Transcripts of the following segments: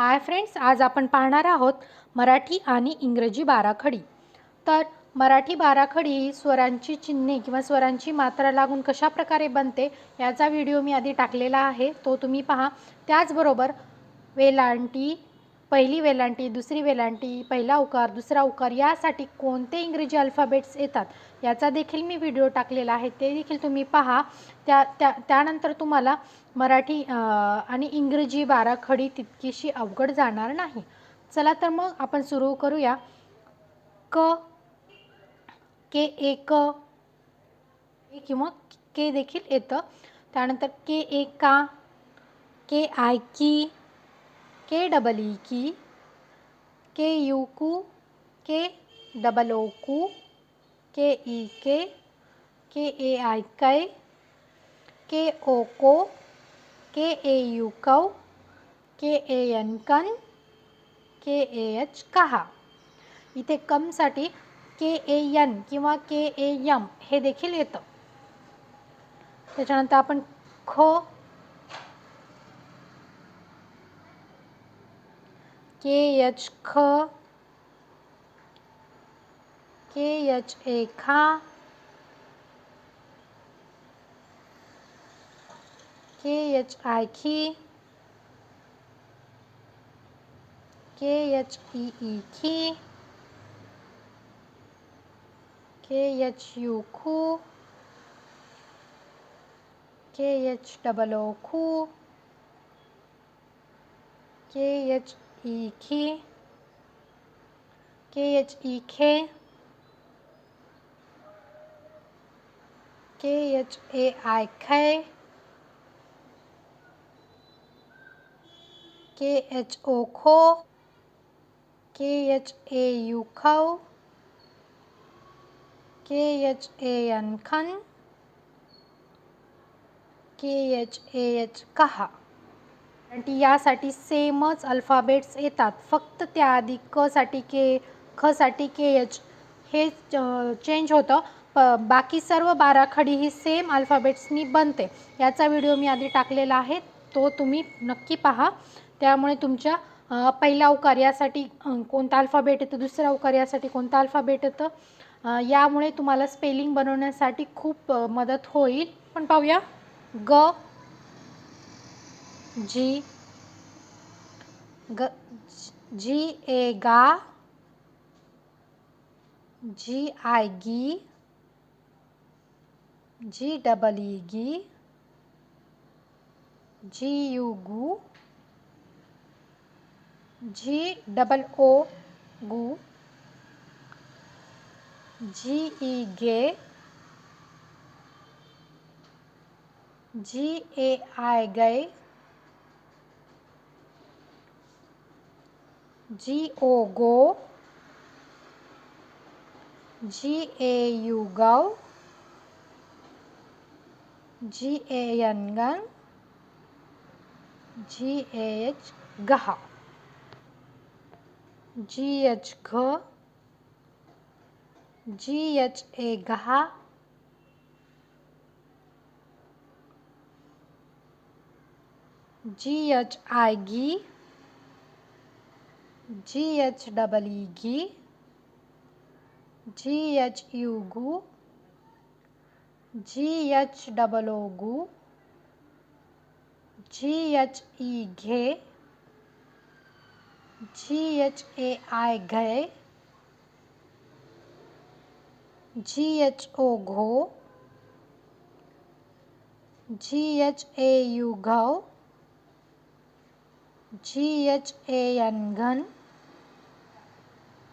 Hi friends आज आपण पाहणार आहोत मराठी आणि इंग्रजी बाराखडी. तर मराठी बाराखडी ही स्वरांची चिन्हे किंवा स्वरांची मात्रा लागून कशा प्रकारे बनते याचा व्हिडिओ मी आधी टाकलेला आहे तो तुम्ही पहा. त्याचबरोबर वेलांटी पहिली वेलांटी दुसरी वेलांटी पहिला उकार दुसरा उकार यासाठी कोणते इंग्रजी अल्फाबेट्स येतात? याचा देखील मी व्हिडिओ टाकलेला आहे. ते देखील तुम्ही पहा. त्या त्या त्यानंतर तुम्हाला मराठी आणि इंग्रजी बाराखडी तितकीशी अवघड जाणार नाही. चला तर मग आपण सुरू करूया. क के एक किंवा के देखील येतं. त्यानंतर के एका के आय की के डबल ई की के यू कू के डबल ओ कू के ई के के ए आई कै के ओ को के ए यू कौ के ए एन कन के ए एच कहा इथे कमसाठी के ए एन किंवा के ए यम हे देखील येतं. त्याच्यानंतर आपण ख के एच ख, के एच ए खा, के एच आय खी, के एच ई ई खी, के एच यू खू, के एच डबल ओ खू, के एच ई खी के एच ई खे के एच ए आय खे के एच ओ खो K H A U K H A N K H कहा कारण की यासाठी सेमच अल्फाबेट्स येतात. फक्त त्याआधी क साठी के ख साठी के एच हे चेंज होतं. प बाकी सर्व बाराखडी ही सेम अल्फाबेट्सनी बनते. याचा व्हिडिओ मी आधी टाकलेला आहे. तो तुम्ही नक्की पहा. त्यामुळे तुमच्या पहिल्या अवकार यासाठी कोणता अल्फाबेट येतं दुसऱ्या अवकार यासाठी कोणता अल्फाबेट येतं यामुळे तुम्हाला स्पेलिंग बनवण्यासाठी खूप मदत होईल. पण पाहूया. ग जी, ग, जी, ए, गा, जी आय गी, जी, डबल, ई, गी, जी, यू, गू, जी, डबल, ओ, गू, जी, ई, गे, जी, ए आय गए जी ओ गो जी ए यू गौ जी ए एन गन जी ए एच गहा जी एच घ G H A गहा G H I गी जी एच डबल ई गी जी एच यू गू जी एच डबल ओ गू जी एच ई घे G H A आय गए जी H O घो जी एच ए यू घौ G H A N घन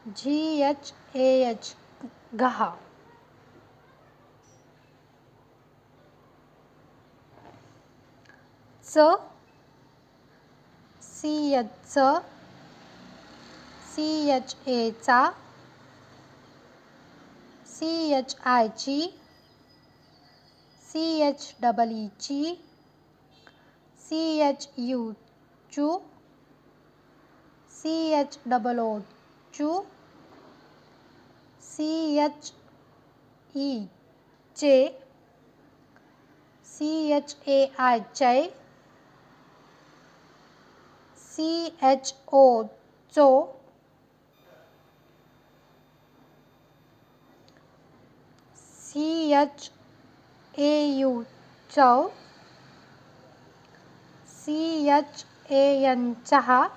G H A H गहा च C H च सी एच ए चा सी एच आय ची सी एच डबल ची सी एच यू चू सी एच डबल ओ चू C H E J C H A I J C H O Zo C H A U Zo C H A N Chaha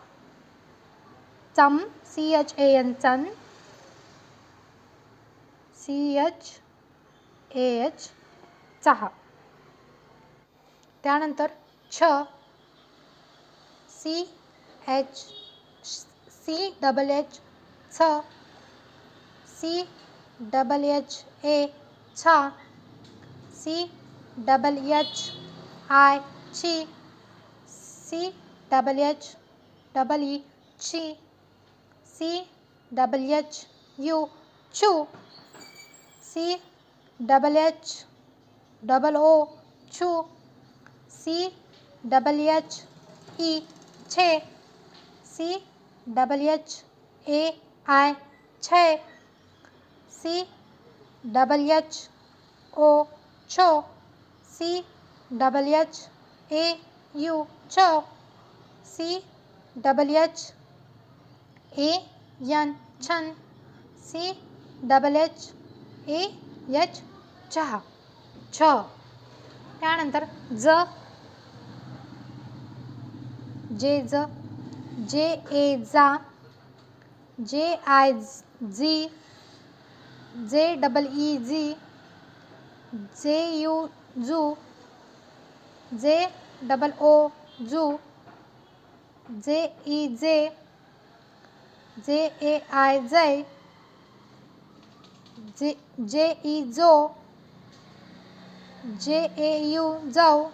Chum C H A N C H A H चहा. त्यानंतर छ C H C double H छ. C double H ए छा. सी double H I ची C double H double E ची C double H U चू C double H double O चू C double H E छे सी डबल एच ए आई छे सी double H O छो C double H A U छो C double H A N छन C double H A H चहा. छ. त्यानंतर ज. जे ज. जे ए जा. जे आय जी जे double E ji J you जू. जे डबल ओ जू. जे ई जे. जे ए आय जय जे जे ई जो जे ए यू जाऊ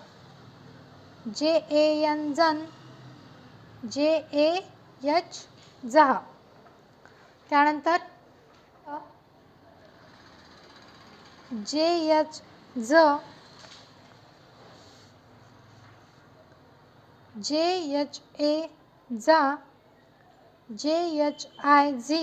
जे ए एन जन जे ए एच जहा. त्यानंतर जे एच झ जे एच ए झा जे एच आय झी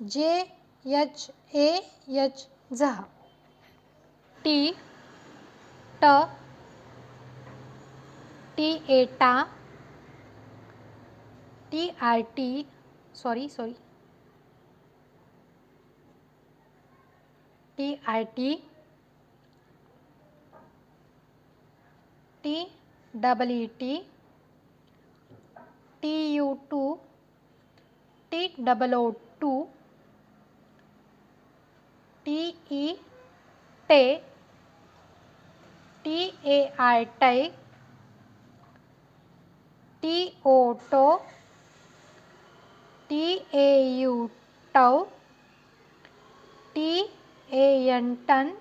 जे एच ए एच झहा टी ट टी ए टा T R T sorry sorry T I T T double E टी टी यू टू टी डबल ओ टू T E टे T A I टे T O टो टी ए यू टौ टी ए एन टन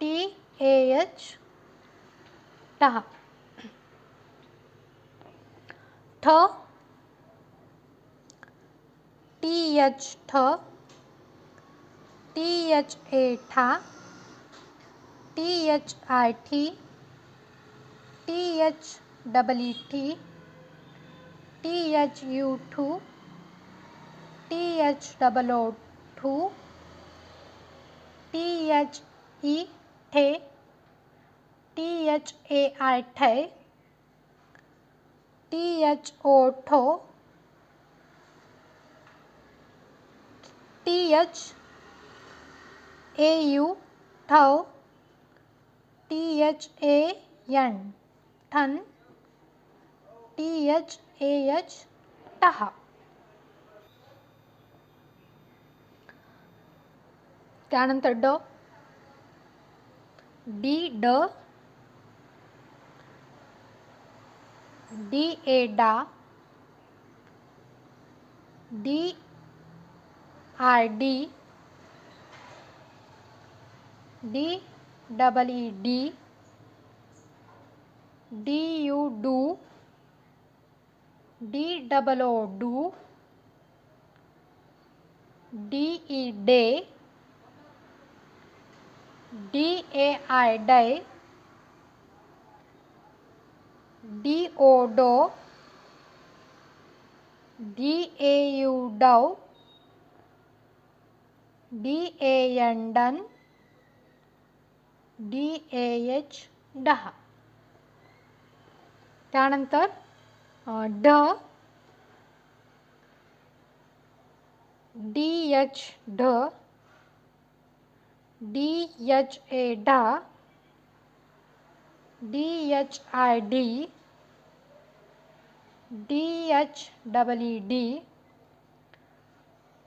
T A H टहा ठ टी एच ठ टी एच ए ठा, टी एच आई टी टी एच डबल टी टी एच यू टू, टी एच डबल ओ टू, टी एच ई ठे टी एच ए आई ठे टी एच ओ ठो टी एच ए यू ठो टी एच ए एन ठन टी एच ए एच टहा त्यानंतर ड. डी ड. डी ए डा. D R D. D double E D. D U do D double O do D E day D A I die D O do D A U dow D A N done D A H डहा। ढ D H ढ D H A डा D H I डी D H double डी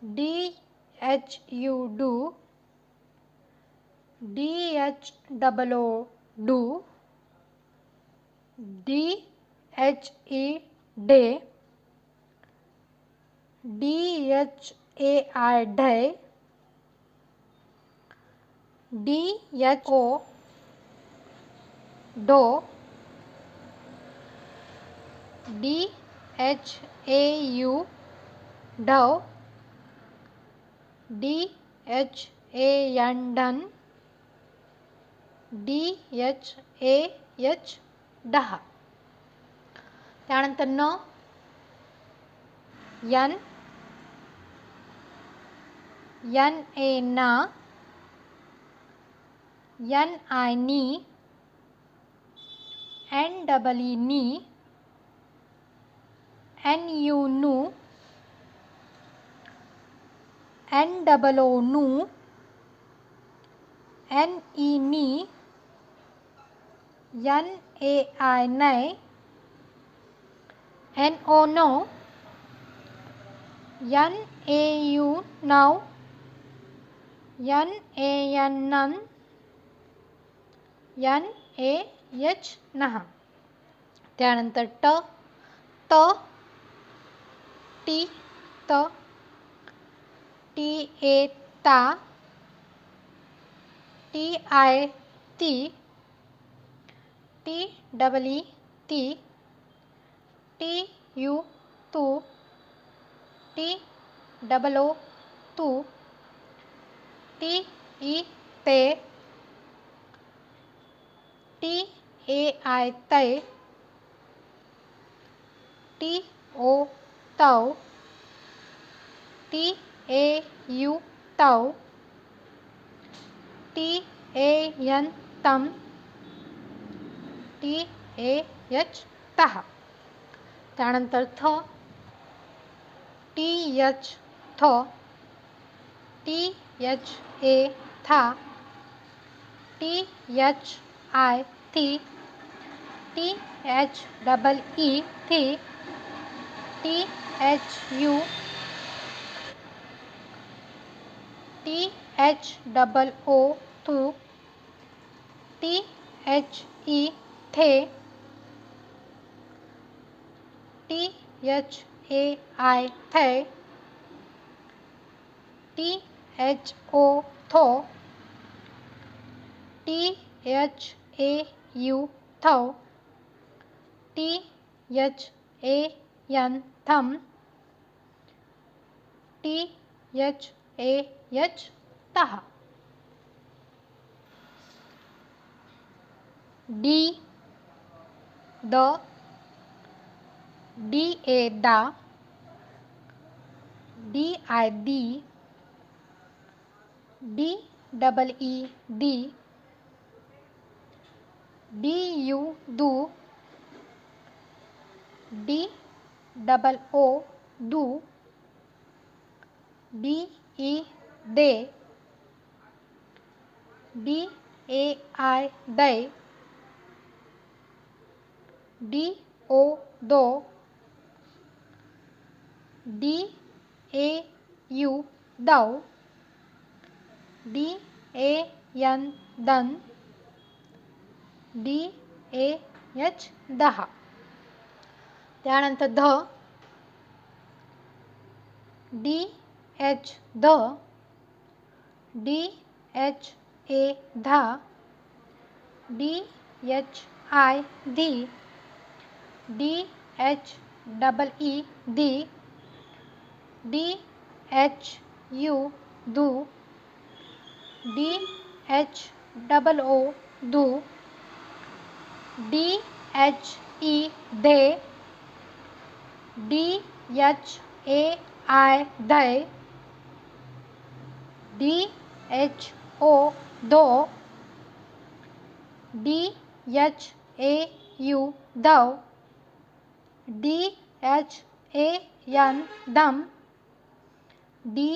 D H U डू D H double O डू D H E डे D H A I डे D H O डो डी एच ए यू डव डी एच ए एन डन D H A H दहा न यन यन ए ना यन आय नी एन डबल ई नी एन यू नू एन डबल ओ नू एन ई नी एन ए आई नय एन ओ नो एन ए यू नाव एन ए एन नन एन ए एच नहा ट त टी त टी ए ता टी आय ती T double E T T U two T double O tu T E te T A I te T O tau T A U tau T A N tam T, A H तहा। थ, T H थ। T H A, था। T H I, थी। T, H, double, E, थी। T, H, U. T, H, double, O थू T, H, ई थे। T H A आई थे। T H O थो। टी एच ए यू थो। T H A N थम। T H A H तहा। D द D A दा, डी आई दी, डी डबल ई डी डी यू दू, डी डबल ओ दू, डी ई दे, डी ए आई दे। डी ओ दो, डी ए यू दव डी ए एन दन, डी ए एच दहा. त्यानंतर ध, डी एच ध डी एच ए धा, डी एच आय धी डी एच डबल ई दी डी एच यू दू डी एच डबल ओ दू डी एच ई दे डी एच ए आई दे डी एच ओ दो डी एच ए यू दव D H A N दम। D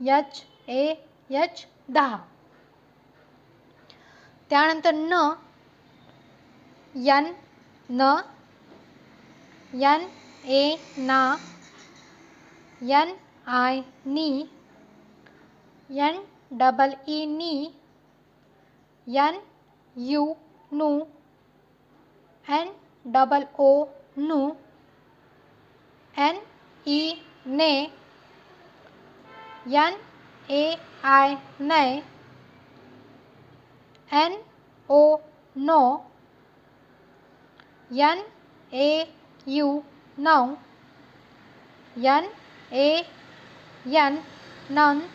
H A H दहा। त्यानंतर न यन न। यन ए ना। यन आय नी। यन डबल ई नी। यन यू नू एन डबल ओ नू N E N A I NAY N O NO N A U NOW N A N NON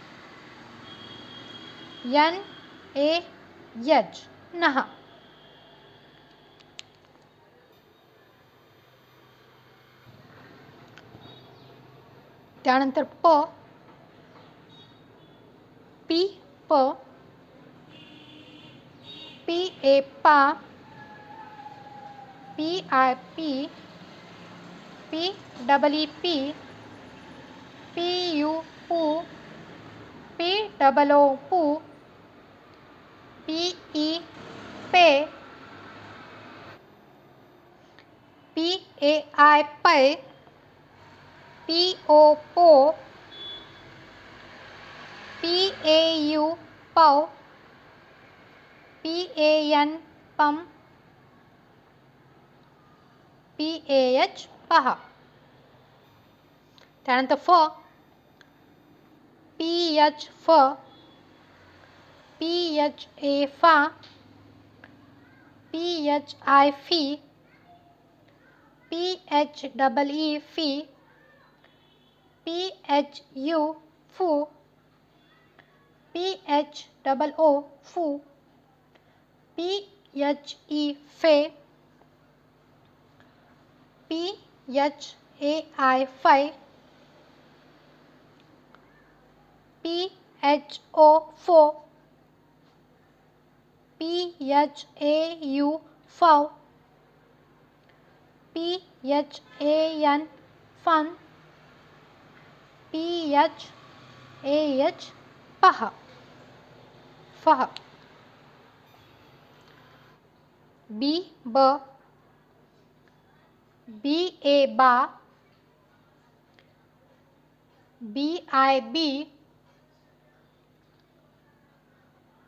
N A Yaj त्यानंतर प, P प, P, A, पा, P, I, पी P double E पी P, U, पू, P double O पू, P, ई, पे, P, ए, आय, पै पी ओ पो पी ए यू पौ पी ए एन पम पी ए एच पहा त्यानंतर फ पी एच फ पी एच ए फा पी एच आय फ़ी पी एच डबल ई फ़ी PHU foo PHOO foo PHE fe PHAI PHO fo PHAU PHAN fun P H A H पहा। फह। B ब। बी ए बा। B I बी।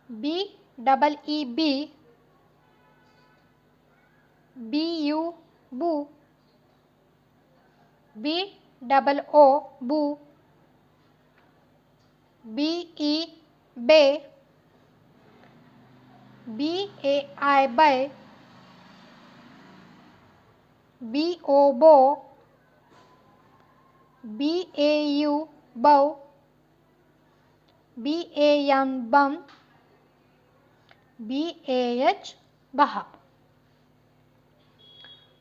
B double E बी। B U बू। B double O बू। B E बे B A I बै बी ओ बो बी ए यू बौ बी ए यम बम बी ए एच बहा.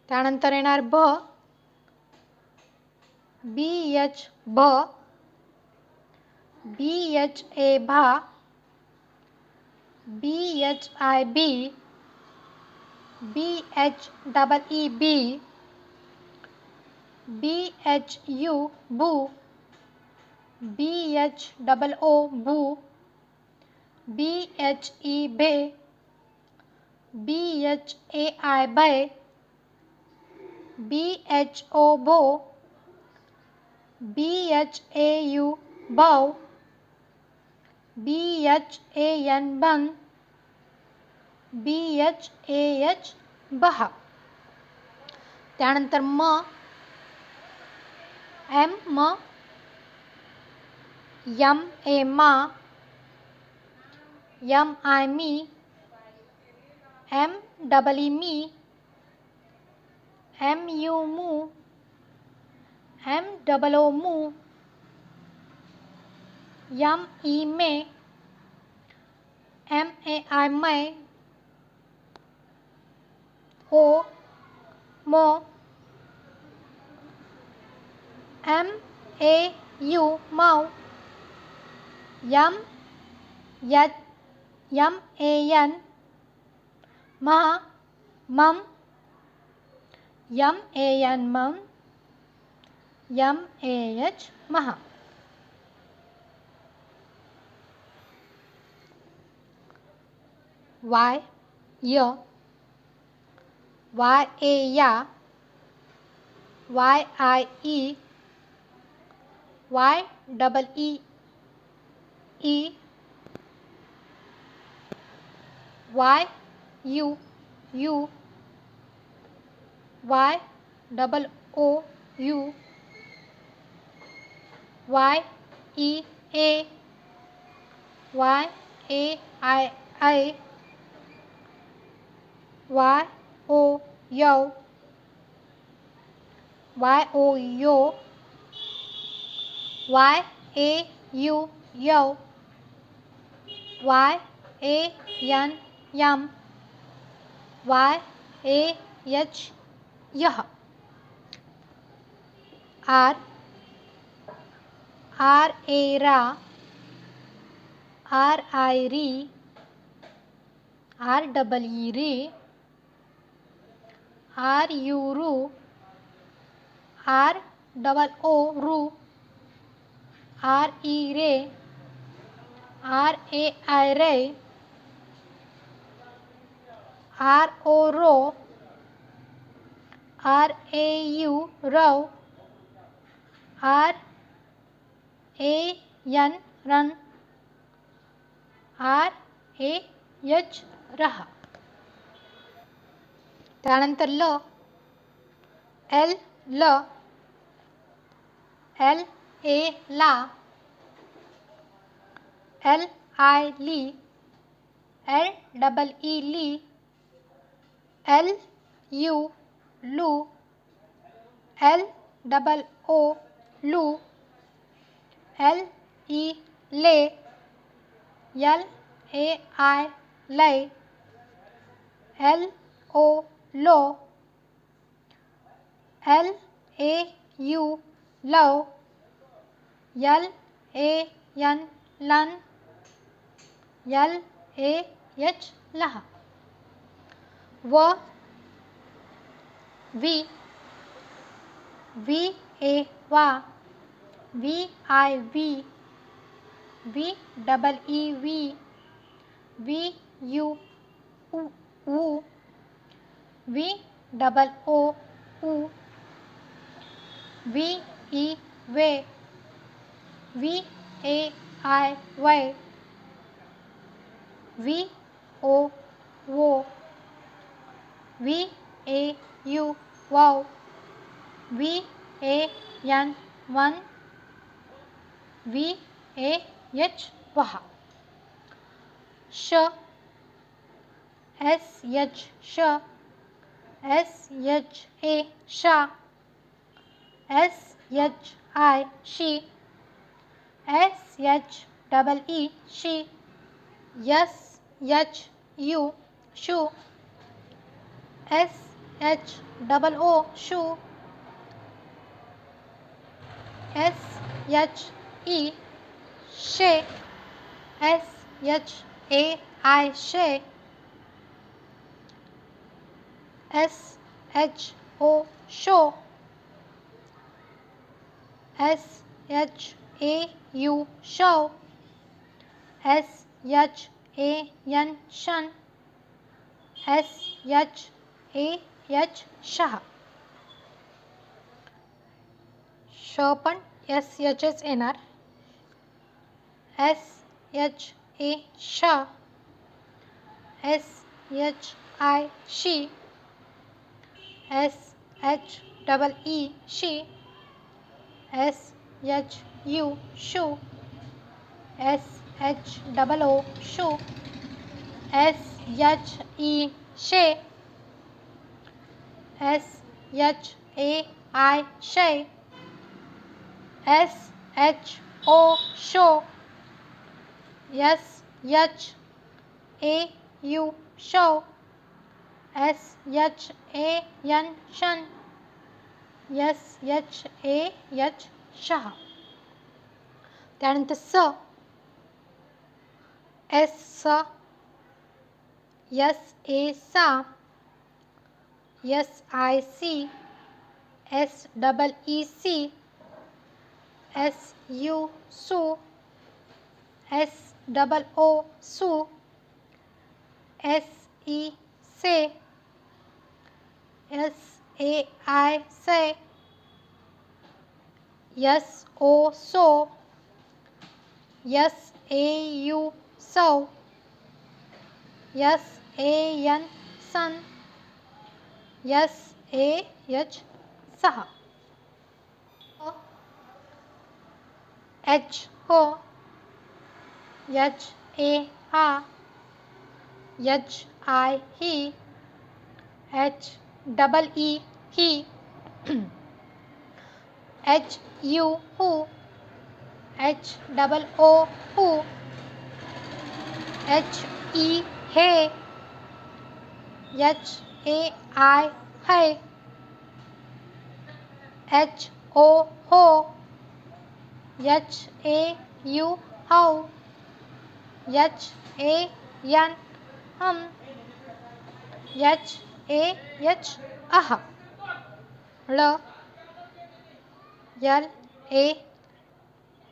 त्यानंतर येणार भ बी एच भ. बी एच ए भा बी एच आय बी बी एच डबल ई बी बी एच यू बू बी एच डबल ओ बू बी एच ई बे बी एच ए आई बै बी एच ओ बो बी एच ए यू बौ। B H A N बन B H A H बहा त्यानंतर म. एम म. यम ए मा यम आय मी एम डबल मी एम यू मू डबल ओ मू यम ई में एम ए आई मै ओ मो एम ए यू मऊ यम यद यम ए एन महा मम यम ए एन मम यम ए एच महा Y Y Y A Y Y I E? Y double E? E. Y U? U. Y double O? U. Y E A? Y A I I? Y O yo Y O yo Y A U Y A N yum Y A H yah R R A ra R I re R re R U रू, R double O रू, R E रे, R A I रे, R O रो, R A U रव, R A N रन, R A H रहा। त्यानंतर ल एल ल एल ए ला एल आय ली एल डबल ई ली एल यू लू एल डबल ओ लू एल ई ले एल ए आई ले एल ओ लो। एल ए यू लो एल ए एन लन। एल ए एच लहा। व वी वी ए वा वी आई वी वी डबल ई वी वी यू ऊ वी डबल ओ ऊ वी ई वे वी ए आई वे वी ओ वो वी ए यू वाव वी ए एन वन वी ए एच वहा श एस एच श S H A S H I She. S H double E She. S H U Shoe S H double O Shoe S H E She. S H A I She. शे S H O शो। S H A U शो। S H A N शन। S H A H शहा। श पण S H येणार. S H A शा. S H I शी. S H double E she S H U shoe S H double O shoe S H E she S H A I she S H O show S H A U show S H A N शन S H A H शहा त्यानंतर स. S स S A सा S I सी S double E सी S U सू S double O सू एस ई से S A I say. Yes, O so. Yes, A U so. Yes, A N sun. Yes, H A he. H double E he H U हू H double O हू H E हे H A I है H O हो H A U हौ H A N हम H A H अह ळ L A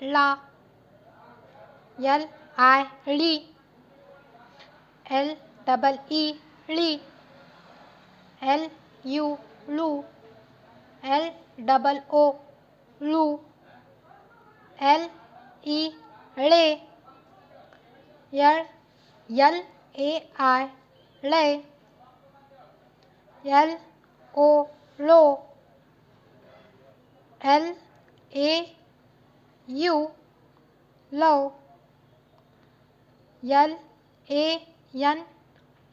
ला एल आय ली एल डबल ई ली एल यू लू एल डबल ओ लू L E L L A I ले एल ओ लो एल ए यू लो यल ए यन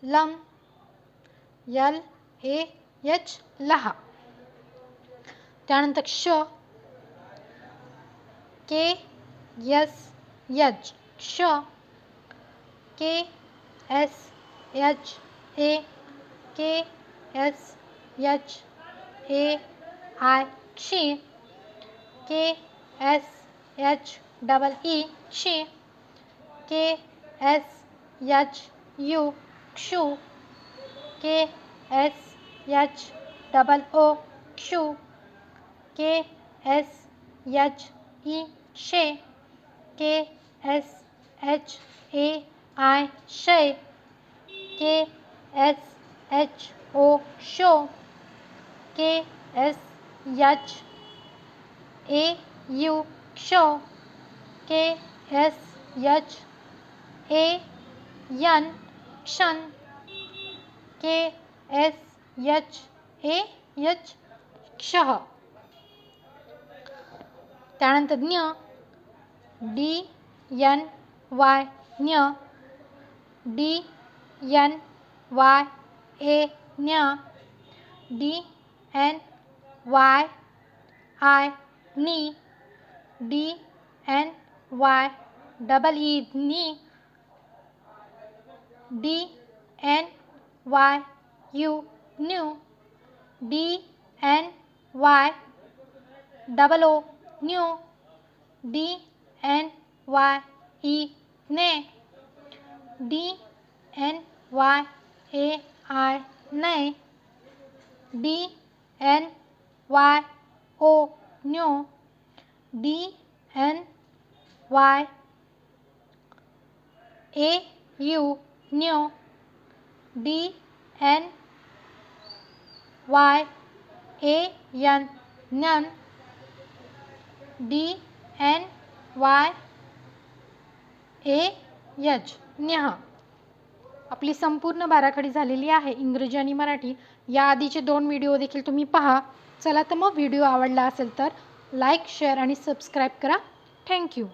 लम यल ए एच लहा त्यानंतर क्ष के एस एच क्ष के एस एच ए के S H A I she K S H double E she K S H U shu K S H double O shu K S H E she K S H A I she K S H O show, K, S H A, U क्षो K, S H A, N, क्षण, K, S H A H क्षः. त्यानंतर ज्ञ D N Y ज्ञ D N Y, A nya d n y i ni d n y double e ni d n y u new d n y double o new d n y e ne d n y a i ने D N Y O new D N Y A U new D N Y A N none D N Y A H न्यह आपली संपूर्ण बाराखडी झालेली आहे इंग्रजी आणि मराठी. या आधीचे दोन व्हिडिओ देखील तुम्ही पहा. चला तर मग व्हिडिओ आवडला असेल तर लाईक शेअर आणि सबस्क्राईब करा. Thank you